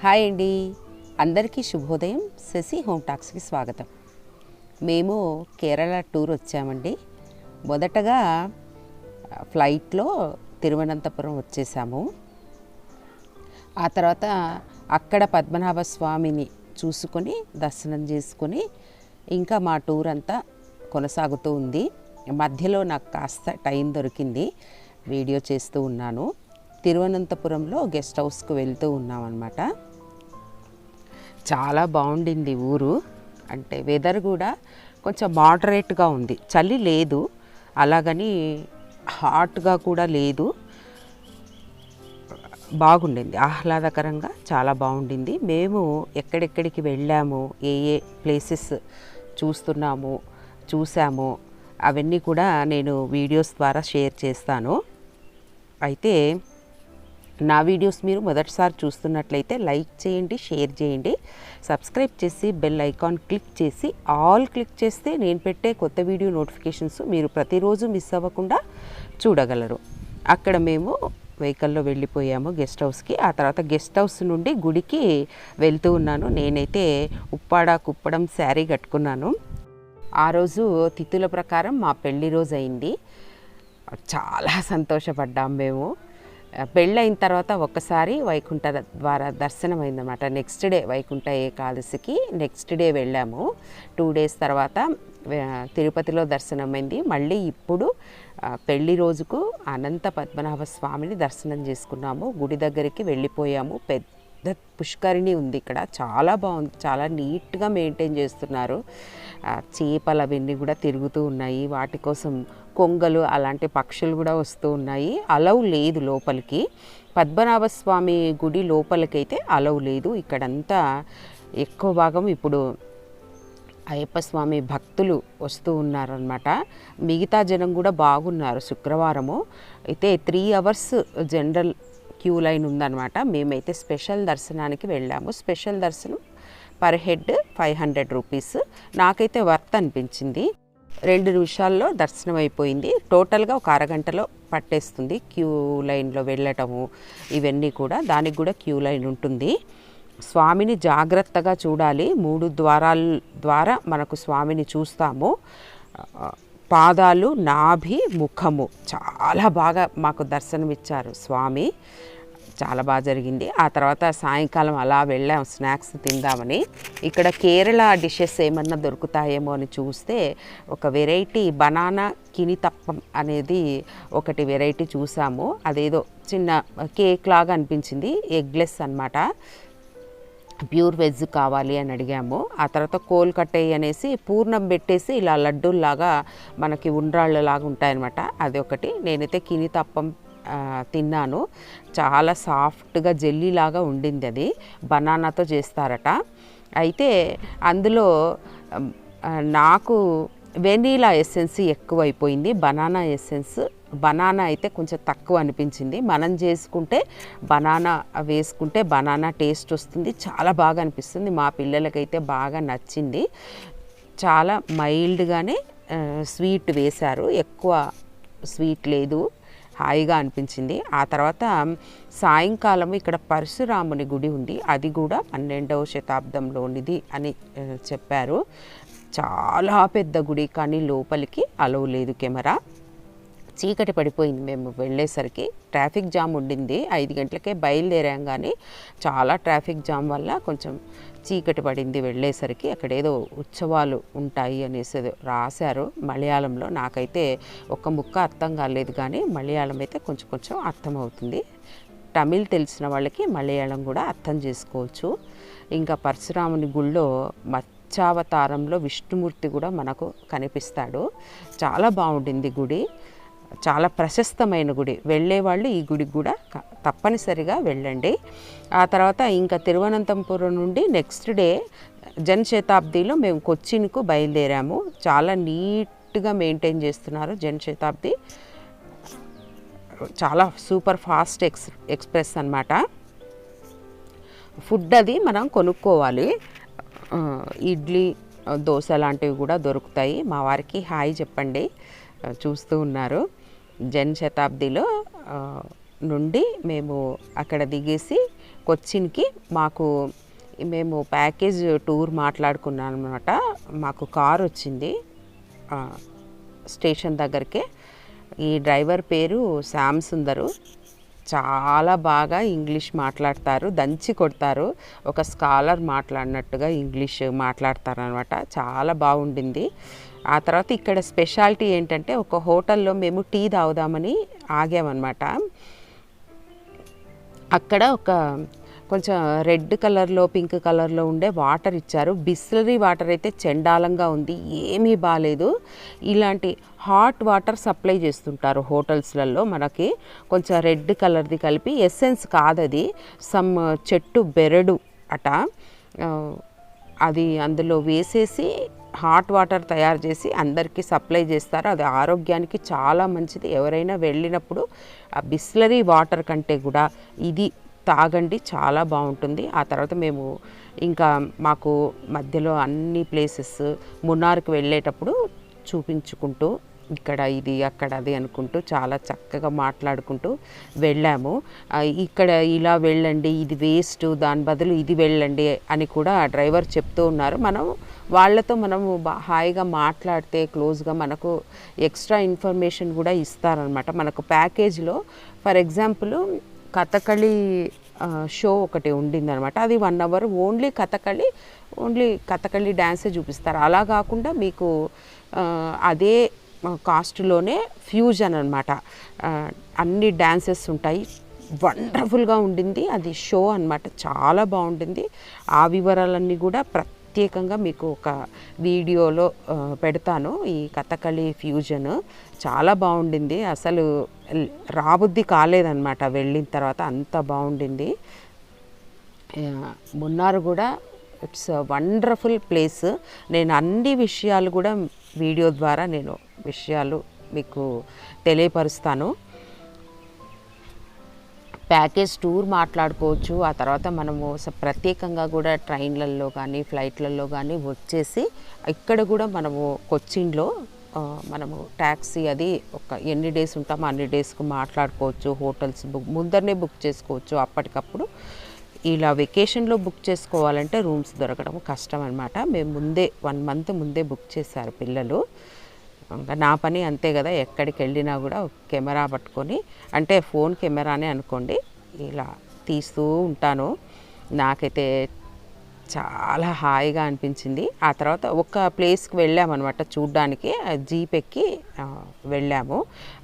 Hi అండి. అందరికీ శుభోదయం. శశి హోమ్ టాక్స్కి స్వాగతం. మేము కేరళ టూర్ వచ్చామండి. మొదటగా ఫ్లైట్లో తిరువనంతపురం వచ్చేసాము. ఆ తర్వాత అక్కడ పద్మనాభ స్వామిని చూసుకొని దర్శనం చేసుకొని ఇంకా మా టూర్ అంతా కొనసాగుతూ ఉంది. మధ్యలో నాకు కాస్త టైం దొరికింది వీడియో చేస్తూ ఉన్నాను. తిరువనంతపురంలో గెస్ట్ హౌస్కి వెళ్తూ ఉన్నాం అనమాట చాలా బాగుండింది ఊరు. అంటే వెదర్ కూడా కొంచెం మోడరేట్గా ఉంది. చలి లేదు. అలాగని హాట్గా కూడా లేదు. బాగుండింది. ఆహ్లాదకరంగా చాలా బాగుండింది. మేము ఎక్కడెక్కడికి వెళ్ళాము ఏ ఏ ప్లేసెస్ చూస్తున్నాము చూసాము అవన్నీ కూడా నేను వీడియోస్ ద్వారా షేర్ చేస్తాను. అయితే నా వీడియోస్ మీరు మొదటిసారి చూస్తున్నట్లయితే లైక్ చేయండి షేర్ చేయండి. సబ్స్క్రైబ్ చేసి బెల్ ఐకాన్ క్లిక్ చేసి ఆల్ క్లిక్ చేస్తే నేను పెట్టే కొత్త వీడియో నోటిఫికేషన్స్ మీరు ప్రతిరోజు మిస్ అవ్వకుండా చూడగలరు. అక్కడ మేము వెహికల్లో వెళ్ళిపోయాము గెస్ట్ హౌస్కి. ఆ తర్వాత గెస్ట్ హౌస్ నుండి గుడికి వెళ్తూ ఉన్నాను. నేనైతే ఉప్పాడ కుప్పడం శారీ కట్టుకున్నాను. ఆ రోజు తిథుల ప్రకారం మా పెళ్ళి రోజు అయింది. చాలా సంతోషపడ్డాం మేము. పెళ్ళైన తర్వాత ఒక్కసారి వైకుంఠ ద్వారా దర్శనం అయిందన్నమాట. నెక్స్ట్ డే వైకుంఠ ఏకాదశికి నెక్స్ట్ డే వెళ్ళాము. టూ డేస్ తర్వాత తిరుపతిలో దర్శనమైంది మళ్ళీ ఇప్పుడు పెళ్ళి పెళ్ళి రోజుకు అనంత పద్మనాభ స్వామిని దర్శనం చేసుకున్నాము. గుడి దగ్గరికి వెళ్ళిపోయాము. పెద్ద పుష్కరిణి ఉంది ఇక్కడ. చాలా బాగుంది. చాలా నీట్గా మెయింటైన్ చేస్తున్నారు. చేపలు అవన్నీ కూడా తిరుగుతూ ఉన్నాయి. వాటి కోసం కొంగలు అలాంటి పక్షులు కూడా వస్తూ ఉన్నాయి. అలవ్ లేదు లోపలికి. పద్మనాభ స్వామి గుడి లోపలికైతే అలవ్ లేదు. ఇక్కడంతా ఎక్కువ భాగం ఇప్పుడు అయ్యప్ప స్వామి భక్తులు వస్తూ ఉన్నారనమాట మిగతా జనం కూడా బాగున్నారు శుక్రవారము. అయితే three hours general queue line ఉందన్నమాట. మేమైతే స్పెషల్ దర్శనానికి వెళ్ళాము. స్పెషల్ దర్శనం per head five hundred rupees. నాకైతే వర్త్ అనిపించింది. రెండు నిమిషాల్లో దర్శనం అయిపోయింది. టోటల్గా ఒక అరగంటలో పట్టేస్తుంది క్యూ లైన్లో వెళ్ళటము ఇవన్నీ కూడా. దానికి కూడా క్యూ లైన్ ఉంటుంది. స్వామిని జాగ్రత్తగా చూడాలి. మూడు ద్వారాల ద్వారా మనకు స్వామిని చూస్తాము. పాదాలు నాభి ముఖము. చాలా బాగా మాకు దర్శనమిచ్చారు స్వామి. చాలా బాగా జరిగింది. ఆ తర్వాత సాయంకాలం అలా వెళ్ళాం స్నాక్స్ తిందామని. ఇక్కడ కేరళ డిషెస్ ఏమన్నా దొరుకుతాయేమో అని చూస్తే ఒక వెరైటీ బనానా కినితప్పం అనేది ఒకటి వెరైటీ చూసాము. అదేదో చిన్న కేక్ లాగా అనిపించింది ఎగ్లెస్ అన్నమాట. ప్యూర్ వెజ్ కావాలి అని అడిగాము. ఆ తర్వాత కోల్ కట్టేయి అనేసి పూర్ణం పెట్టేసి ఇలా లడ్డూల్లాగా మనకి ఉండ్రాళ్ళలాగా ఉంటాయన్నమాట. అది ఒకటి. నేనైతే కిని తప్పం తిన్నాను. చాలా సాఫ్ట్గా జెల్లీలాగా ఉండింది అది. బనానాతో చేస్తారట. అయితే అందులో నాకు వెనీలా ఎసెన్స్ ఎక్కువైపోయింది. బనానా ఎసెన్స్ బనానా అయితే కొంచెం తక్కువ అనిపించింది. మనం చేసుకుంటే బనానా వేసుకుంటే బనానా టేస్ట్ వస్తుంది. చాలా బాగా అనిపిస్తుంది. మా పిల్లలకైతే బాగా నచ్చింది. చాలా మైల్డ్గానే స్వీట్ వేశారు. ఎక్కువ స్వీట్ లేదు. హాయిగా అనిపించింది. ఆ తర్వాత సాయంకాలం ఇక్కడ పరశురాముని గుడి ఉంది. అది కూడా పన్నెండవ శతాబ్దంలోనిది అని చెప్పారు. చాలా పెద్ద గుడి కానీ లోపలికి అలవ్ లేదు కెమెరా. చీకటి పడిపోయింది. మేము వెళ్ళేసరికి ట్రాఫిక్ జామ్ ఉండింది. ఐదు గంటలకే బయలుదేరాం కానీ చాలా ట్రాఫిక్ జామ్ వల్ల కొంచెం చీకటి పడింది వెళ్ళేసరికి. అక్కడ ఏదో ఉత్సవాలు ఉంటాయి అనేసి రాశారు మలయాళంలో. నాకైతే ఒక్క ముక్క అర్థం కాలేదు కానీ మలయాళం అయితే కొంచెం కొంచెం అర్థమవుతుంది. తమిళ్ తెలిసిన వాళ్ళకి మలయాళం కూడా అర్థం చేసుకోవచ్చు. ఇంకా పరశురాముని గుళ్ళో మత్స్యావతారంలో విష్ణుమూర్తి కూడా మనకు కనిపిస్తాడు. చాలా బాగుండింది గుడి. చాలా ప్రశస్తమైన గుడి. వెళ్ళేవాళ్ళు ఈ గుడికి కూడా క- తప్పనిసరిగా వెళ్ళండి. ఆ తర్వాత ఇంకా తిరువనంతపురం నుండి నెక్స్ట్ డే జన్ శతాబ్దిలో మేము కొచ్చిన్కు బయలుదేరాము. చాలా నీట్గా మెయింటైన్ చేస్తున్నారు జన్ శతాబ్ది. చాలా సూపర్ ఫాస్ట్ ఎక్స్ ఎక్స్ప్రెస్ అన్నమాట. ఫుడ్ అది మనం కొనుక్కోవాలి. ఇడ్లీ దోశ లాంటివి కూడా దొరుకుతాయి. మా వారికి హాయ్ చెప్పండి. చూస్తూ ఉన్నారు. జన్ శతాబ్దిలో నుండి మేము అక్కడ దిగేసి కొచ్చిన్కి మాకు మేము ప్యాకేజ్ టూర్ మాట్లాడుకున్నాం అనమాట మాకు కార్ వచ్చింది. స్టేషన్ దగ్గరికే. ఈ డ్రైవర్ పేరు శ్యామ్ సుందరు. చాలా బాగా ఇంగ్లీష్ మాట్లాడతారు దంచి కొడతారు. ఒక స్కాలర్ మాట్లాడినట్టుగా ఇంగ్లీష్ మాట్లాడతారు అనమాట చాలా బాగుండింది. ఆ తర్వాత ఇక్కడ స్పెషాలిటీ ఏంటంటే ఒక హోటల్లో మేము టీ తాగుదామని ఆగామన్నమాట అక్కడ ఒక కొంచెం రెడ్ కలర్లో పింక్ కలర్లో ఉండే వాటర్ ఇచ్చారు. బిస్లరీ వాటర్ అయితే చెండాలంగా ఉంది. ఏమీ బాగాలేదు ఇలాంటి హాట్ వాటర్ సప్లై చేస్తుంటారు హోటల్స్లలో మనకి. కొంచెం రెడ్ కలర్ది కలిపి ఎస్సెన్స్ కాదది. సమ్ చెట్టు బెరడు అట. అది అందులో వేసేసి హాట్ వాటర్ తయారు చేసి అందరికీ సప్లై చేస్తారు. అది ఆరోగ్యానికి చాలా మంచిది. ఎవరైనా వెళ్ళినప్పుడు ఆ బిస్లరీ వాటర్ కంటే కూడా ఇది తాగండి చాలా బాగుంటుంది. ఆ తర్వాత మేము ఇంకా మాకు మధ్యలో అన్ని ప్లేసెస్ మున్నార్కి వెళ్ళేటప్పుడు చూపించుకుంటూ ఇక్కడ ఇది అక్కడ అది అనుకుంటూ చాలా చక్కగా మాట్లాడుకుంటూ వెళ్ళాము. ఇక్కడ ఇలా వెళ్ళండి ఇది వేస్ట్ దాని బదులు ఇది వెళ్ళండి అని కూడా డ్రైవర్ చెప్తూ ఉన్నారు. మనం వాళ్ళతో మనము బా- హాయిగా మాట్లాడితే క్లోజ్గా మనకు ఎక్స్ట్రా ఇన్ఫర్మేషన్ కూడా ఇస్తారనమాట మనకు ప్యాకేజ్లో ఫర్ ఎగ్జాంపుల్ కథకళి షో ఒకటి ఉండిందనమాట అది one hour only Kathakali only Kathakali డ్యాన్సే చూపిస్తారు. అలా కాకుండా మీకు అదే కాస్ట్లోనే ఫ్యూజన్ అనమాట అన్ని డ్యాన్సెస్ ఉంటాయి. వండర్ఫుల్గా ఉండింది. అది షో అన్నమాట. చాలా బాగుండింది. ఆ వివరాలన్నీ కూడా ప్రత్యేకంగా మీకు ఒక వీడియోలో పెడతాను. ఈ కథకళి ఫ్యూజన్ చాలా బాగుండింది. అసలు రాబుద్ది కాలేదన్నమాట. వెళ్ళిన తర్వాత అంత బాగుండింది. మున్నారు కూడా ఇట్స్ వండర్ఫుల్ ప్లేస్. నేను అన్ని విషయాలు కూడా వీడియో ద్వారా నేను విషయాలు మీకు తెలియపరుస్తాను. ప్యాకేజ్ టూర్ మాట్లాడుకోవచ్చు. ఆ తర్వాత మనము ప్రత్యేకంగా కూడా ట్రైన్లలో కానీ ఫ్లైట్లలో కానీ వచ్చేసి ఇక్కడ కూడా మనము కొచ్చిన్లో మనము ట్యాక్సీ అది ఒక ఎన్ని డేస్ ఉంటామో అన్ని డేస్కు మాట్లాడుకోవచ్చు హోటల్స్ బుక్ ముందరనే బుక్ చేసుకోవచ్చు. అప్పటికప్పుడు ఇలా వెకేషన్లో బుక్ చేసుకోవాలంటే రూమ్స్ దొరకడం కష్టం అనమాట మేము ముందే వన్ మంత్ ముందే బుక్ చేశారు పిల్లలు. నా పని అంతే కదా ఎక్కడికి వెళ్ళినా కూడా కెమెరా పట్టుకొని అంటే ఫోన్ కెమెరానే అనుకోండి ఇలా తీస్తూ ఉంటాను. నాకైతే చాలా హాయిగా అనిపించింది. ఆ తర్వాత ఒక ప్లేస్కి వెళ్ళామన్నమాట చూడ్డానికి జీప్ ఎక్కి వెళ్ళాము.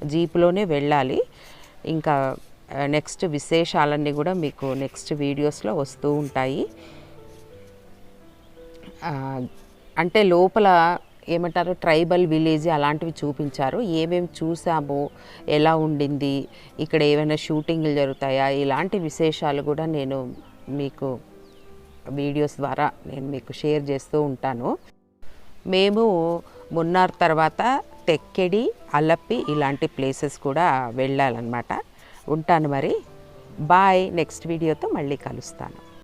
జీప్లోనే వెళ్ళాలి. ఇంకా నెక్స్ట్ విశేషాలన్నీ కూడా మీకు నెక్స్ట్ వీడియోస్లో వస్తూ ఉంటాయి. అంటే లోపల ఏమంటారు ట్రైబల్ విలేజ్ అలాంటివి చూపించారు. ఏమేమి చూసాము ఎలా ఉండింది ఇక్కడ ఏమైనా షూటింగ్లు జరుగుతాయా ఇలాంటి విశేషాలు కూడా నేను మీకు వీడియోస్ ద్వారా నేను మీకు షేర్ చేస్తూ ఉంటాను. మేము మున్నార్ తర్వాత తెక్కెడి అలప్పి ఇలాంటి ప్లేసెస్ కూడా వెళ్ళాలన్నమాట. ఉంటాను మరి. బాయ్. నెక్స్ట్ వీడియోతో మళ్ళీ కలుస్తాను.